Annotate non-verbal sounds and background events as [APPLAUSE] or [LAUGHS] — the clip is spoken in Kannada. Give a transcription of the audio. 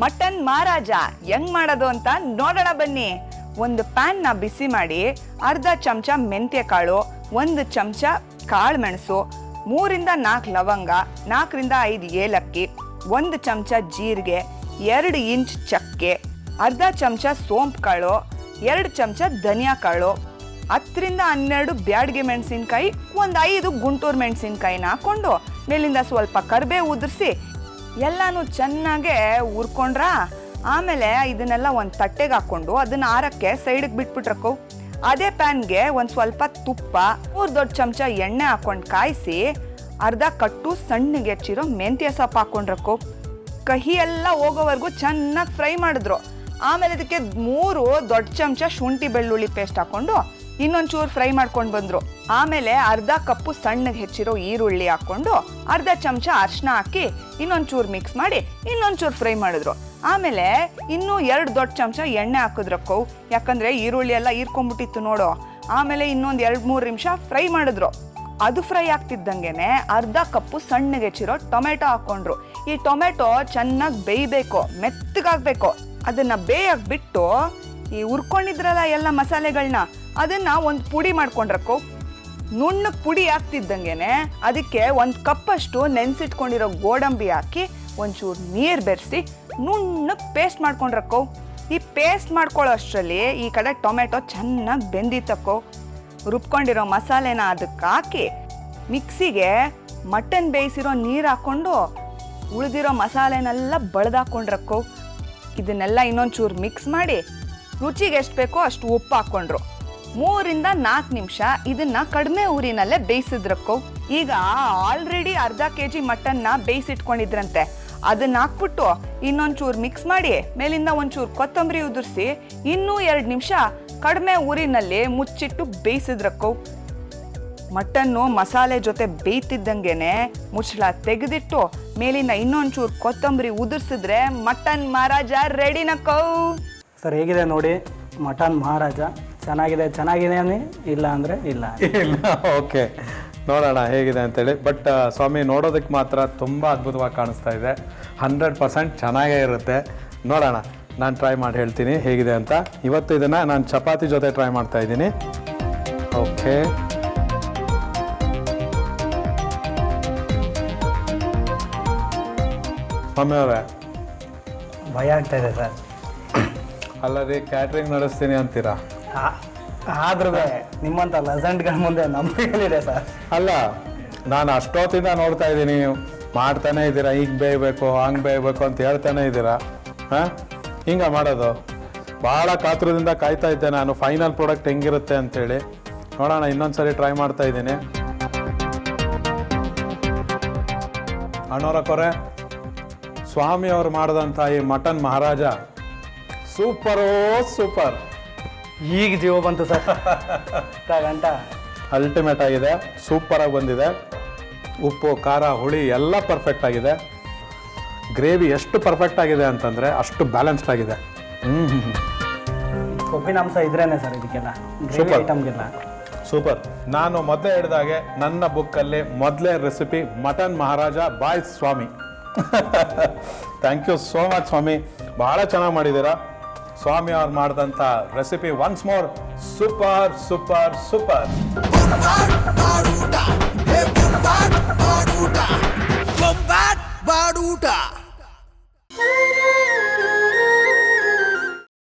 ಮಟನ್ ಮಹಾರಾಜ, ಹೆಂಗ್ ಮಾಡೋದು ಅಂತ ನೋಡೋಣ ಬನ್ನಿ. ಒಂದು ಪ್ಯಾನ್ನ ಬಿಸಿ ಮಾಡಿ, ಅರ್ಧ ಚಮಚ ಮೆಂತ್ಯ ಕಾಳು, ಒಂದು ಚಮಚ ಕಾಳು ಮೆಣಸು, ಮೂರಿಂದ ನಾಲ್ಕು ಲವಂಗ, ನಾಲ್ಕರಿಂದ ಐದು ಏಲಕ್ಕಿ, ಒಂದು ಚಮಚ ಜೀರಿಗೆ, ಎರಡು ಇಂಚ್ ಚಕ್ಕೆ, ಅರ್ಧ ಚಮಚ ಸೋಂಪು ಕಾಳು, ಎರಡು ಚಮಚ ಧನಿಯಾ ಕಾಳು, ಹತ್ತರಿಂದ ಹನ್ನೆರಡು ಬ್ಯಾಡ್ಗೆ ಮೆಣಸಿನ್ಕಾಯಿ, ಒಂದು ಐದು ಗುಂಟೂರು ಮೆಣಸಿನ್ಕಾಯಿನ ಹಾಕ್ಕೊಂಡು ಮೇಲಿಂದ ಸ್ವಲ್ಪ ಕರಿಬೇವು ಉದುರಿಸಿ ಎಲ್ಲಾನು ಚೆನ್ನಾಗೆ ಹುರ್ಕೊಂಡ್ರ? ಆಮೇಲೆ ಇದನ್ನೆಲ್ಲ ಒಂದು ತಟ್ಟೆಗೆ ಹಾಕೊಂಡು ಅದನ್ನ ಆರಕ್ಕೆ ಸೈಡಿಗೆ ಬಿಟ್ಬಿಟ್ರಕ್ಕು ಅದೇ ಪ್ಯಾನ್ಗೆ ಒಂದು ಸ್ವಲ್ಪ ತುಪ್ಪ, ಮೂರು ದೊಡ್ಡ ಚಮಚ ಎಣ್ಣೆ ಹಾಕೊಂಡು ಕಾಯಿಸಿ, ಅರ್ಧ ಕಟ್ಟು ಸಣ್ಣಗೆ ಹೆಚ್ಚಿರೋ ಮೆಂತ್ಯ ಸೊಪ್ಪು ಹಾಕೊಂಡ್ರಕ್ಕು ಕಹಿ ಎಲ್ಲ ಹೋಗೋವರೆಗೂ ಚೆನ್ನಾಗಿ ಫ್ರೈ ಮಾಡಿದ್ರು. ಆಮೇಲೆ ಇದಕ್ಕೆ ಮೂರು ದೊಡ್ಡ ಚಮಚ ಶುಂಠಿ ಬೆಳ್ಳುಳ್ಳಿ ಪೇಸ್ಟ್ ಹಾಕೊಂಡು ಇನ್ನೊಂಚೂರು ಫ್ರೈ ಮಾಡ್ಕೊಂಡು ಬಂದರು. ಆಮೇಲೆ ಅರ್ಧ ಕಪ್ಪು ಸಣ್ಣಗೆ ಹೆಚ್ಚಿರೋ ಈರುಳ್ಳಿ ಹಾಕ್ಕೊಂಡು ಅರ್ಧ ಚಮಚ ಅರ್ಶಿನ ಹಾಕಿ ಇನ್ನೊಂಚೂರು ಮಿಕ್ಸ್ ಮಾಡಿ ಇನ್ನೊಂಚೂರು ಫ್ರೈ ಮಾಡಿದ್ರು. ಆಮೇಲೆ ಇನ್ನೂ ಎರಡು ದೊಡ್ಡ ಚಮಚ ಎಣ್ಣೆ ಹಾಕಿದ್ರಕ್ಕೋ ಯಾಕಂದ್ರೆ ಈರುಳ್ಳಿ ಎಲ್ಲ ಹೀರ್ಕೊಂಡ್ಬಿಟ್ಟಿತ್ತು ನೋಡು. ಆಮೇಲೆ ಇನ್ನೊಂದು ಎರಡು ಮೂರು ನಿಮಿಷ ಫ್ರೈ ಮಾಡಿದ್ರು. ಅದು ಫ್ರೈ ಆಗ್ತಿದ್ದಂಗೆ ಅರ್ಧ ಕಪ್ಪು ಸಣ್ಣಗೆ ಹೆಚ್ಚಿರೋ ಟೊಮೆಟೊ ಹಾಕೊಂಡ್ರು. ಈ ಟೊಮೆಟೊ ಚೆನ್ನಾಗಿ ಬೇಯಬೇಕು, ಮೆತ್ತಗಾಗಬೇಕು. ಅದನ್ನು ಬೇಯಕ್ಕೆ ಬಿಟ್ಟು ಈ ಉರ್ಕೊಂಡಿದ್ರಲ್ಲ ಎಲ್ಲ ಮಸಾಲೆಗಳನ್ನ ಅದನ್ನ ಒಂದು ಪುಡಿ ಮಾಡ್ಕೊಂಡ್ರಕ್ಕೋ? ನುಣ್ಣಗೆ ಪುಡಿ ಆಗ್ತಿದ್ದಂಗೆನೆ ಅದಕ್ಕೆ ಒಂದು ಕಪ್ಪಷ್ಟು ನೆನೆಸಿಟ್ಕೊಂಡಿರೋ ಗೋಡಂಬಿ ಹಾಕಿ ಒಂಚೂರು ನೀರು ಬೆರೆಸಿ ನುಣ್ಣಗೆ ಪೇಸ್ಟ್ ಮಾಡ್ಕೊಂಡ್ರಕ್ಕೋ? ಈ ಪೇಸ್ಟ್ ಮಾಡ್ಕೊಳ್ಳೋ ಅಷ್ಟರಲ್ಲಿ ಈ ಕಡೆ ಟೊಮೆಟೊ ಚೆನ್ನಾಗಿ ಬೆಂದಿತ್ತಕ್ಕೋ? ರುಬ್ಕೊಂಡಿರೋ ಮಸಾಲೆನ ಅದಕ್ಕೆ ಹಾಕಿ ಮಿಕ್ಸಿಗೆ ಮಟನ್ ಬೇಯಿಸಿರೋ ನೀರು ಹಾಕ್ಕೊಂಡು ಉಳಿದಿರೋ ಮಸಾಲೆನೆಲ್ಲ ಬಳ್ದಾಕೊಂಡ್ರಕ್ಕೋ? ಇದನ್ನೆಲ್ಲ ಇನ್ನೊಂಚೂರು ಮಿಕ್ಸ್ ಮಾಡಿ ರುಚಿಗೆ ಎಷ್ಟು ಬೇಕೋ ಅಷ್ಟು ಉಪ್ಪು ಹಾಕ್ಕೊಂಡ್ರು. ಮೂರಿಂದ ನಾಲ್ಕು ನಿಮಿಷ ಇದನ್ನ ಕಡಿಮೆ ಊರಿನಲ್ಲೇ ಬೇಯಿಸಿದ್ರಕ್ಕು ಈಗ ಆಲ್ರೆಡಿ ಅರ್ಧ ಕೆ ಜಿ ಮಟನ್ನ ಬೇಯಿಸಿಟ್ಕೊಂಡಿದ್ರಂತೆ. ಅದನ್ನ ಹಾಕ್ಬಿಟ್ಟು ಇನ್ನೊಂಚೂರು ಮಿಕ್ಸ್ ಮಾಡಿ ಮೇಲಿಂದ ಒಂಚೂರು ಕೊತ್ತಂಬರಿ ಉದುರಿಸಿ ಇನ್ನೂ ಎರಡು ನಿಮಿಷ ಕಡಿಮೆ ಊರಿನಲ್ಲಿ ಮುಚ್ಚಿಟ್ಟು ಬೇಯಿಸಿದ್ರಕ್ಕು. ಮಟನ್ನು ಮಸಾಲೆ ಜೊತೆ ಬೇಯ್ತಿದ್ದಂಗೆನೆ ಮುಚ್ಚಳ ತೆಗೆದಿಟ್ಟು ಮೇಲಿನ ಇನ್ನೊಂಚೂರು ಕೊತ್ತಂಬರಿ ಉದುರ್ಸಿದ್ರೆ ಮಟನ್ ಮಹಾರಾಜ ರೆಡಿನಕ್ಕೌ ಸರ್, ಹೇಗಿದೆ ನೋಡಿ ಮಟನ್ ಮಹಾರಾಜ? ಚೆನ್ನಾಗಿದೆ ಚೆನ್ನಾಗಿದೆ ಅನ್ನಿ ಇಲ್ಲ ಅಂದರೆ ಇಲ್ಲ [LAUGHS] ಇಲ್ಲ ಓಕೆ. ನೋಡೋಣ ಹೇಗಿದೆ ಅಂತೇಳಿ. ಬಟ್ ಸ್ವಾಮಿ ನೋಡೋದಕ್ಕೆ ಮಾತ್ರ ತುಂಬ ಅದ್ಭುತವಾಗಿ ಕಾಣಿಸ್ತಾ ಇದೆ. ಹಂಡ್ರೆಡ್ ಪರ್ಸೆಂಟ್ ಚೆನ್ನಾಗೇ ಇರುತ್ತೆ. ನೋಡೋಣ ನಾನು ಟ್ರೈ ಮಾಡಿ ಹೇಳ್ತೀನಿ ಹೇಗಿದೆ ಅಂತ. ಇವತ್ತು ಇದನ್ನು ನಾನು ಚಪಾತಿ ಜೊತೆ ಟ್ರೈ ಮಾಡ್ತಾ ಇದ್ದೀನಿ. ಓಕೆ. ಸ್ವಾಮಿ ಅವರೇ. ಭಯ ಆಗ್ತಾ ಇದೆ ಸರ್. ಅಲ್ಲದೆ ಕ್ಯಾಟ್ರಿಂಗ್ ನಡೆಸ್ತೀನಿ ಅಂತೀರಾ? ಆದ್ರೂ ನಿಮ್ಮಂಥ ಲೆಸೆಂಟ್ಗಳ ಮುಂದೆ ನಂಬಿಕೆ ಸರ್? ಅಲ್ಲ, ನಾನು ಅಷ್ಟೊತ್ತಿಂದ ನೋಡ್ತಾ ಇದ್ದೀನಿ ಮಾಡ್ತಾನೆ ಇದ್ದೀರಾ ಈಗ ಬೇಯಬೇಕು, ಹಂಗೆ ಬೇಯಬೇಕು ಅಂತ ಹೇಳ್ತಾನೆ ಇದ್ದೀರಾ? ಹಾಂ? ಹಿಂಗೆ ಮಾಡೋದು? ಭಾಳ ಕಾತುರದಿಂದ ಕಾಯ್ತಾ ಇದ್ದೆ ನಾನು. ಫೈನಲ್ ಪ್ರಾಡಕ್ಟ್ ಹೆಂಗಿರುತ್ತೆ ಅಂತೇಳಿ. ನೋಡೋಣ ಇನ್ನೊಂದು ಸರಿ ಟ್ರೈ ಮಾಡ್ತಾ ಇದ್ದೀನಿ. ಅಣ್ಣವರಕ್ಕೋರೆ ಸ್ವಾಮಿ ಅವ್ರು ಮಾಡಿದಂಥ ಈ ಮಟನ್ ಮಹಾರಾಜ, ಸೂಪರೋ ಸೂಪರ್. ಈಗ ಜೀವ ಬಂತು ಸರ್. [LAUGHS] ಗಂಟ. ಅಲ್ಟಿಮೇಟ್ ಆಗಿದೆ ಸೂಪರಾಗಿ ಬಂದಿದೆ. ಉಪ್ಪು ಖಾರ ಹುಳಿ ಎಲ್ಲ ಪರ್ಫೆಕ್ಟ್ ಆಗಿದೆ. ಗ್ರೇವಿ ಎಷ್ಟು ಪರ್ಫೆಕ್ಟ್ ಆಗಿದೆ ಅಂತಂದರೆ ಅಷ್ಟು ಬ್ಯಾಲೆನ್ಸ್ಡ್ ಆಗಿದೆ. ಹ್ಞೂ ಕೊಬ್ಬಿನ ಅಂಶ ಇದ್ರೇನೆ ಸರ್ ಇದಕ್ಕೆಲ್ಲ. ಗ್ರೇವಿ. ಐಟಮ್ಗೆಲ್ಲ ಸೂಪರ್ ನಾನು ಮೊದಲೇ ಹೇಳಿದಾಗೆ ನನ್ನ ಬುಕ್ಕಲ್ಲಿ ಮೊದಲೇ recipe mutton Maharaja by Swamy. Thank you so much Swamy. ಭಾಳ ಚೆನ್ನಾಗಿ ಮಾಡಿದ್ದೀರಾ. ಸ್ವಾಮಿ ಅವ್ರು ಮಾಡಿದಂಥ recipe once more super super super.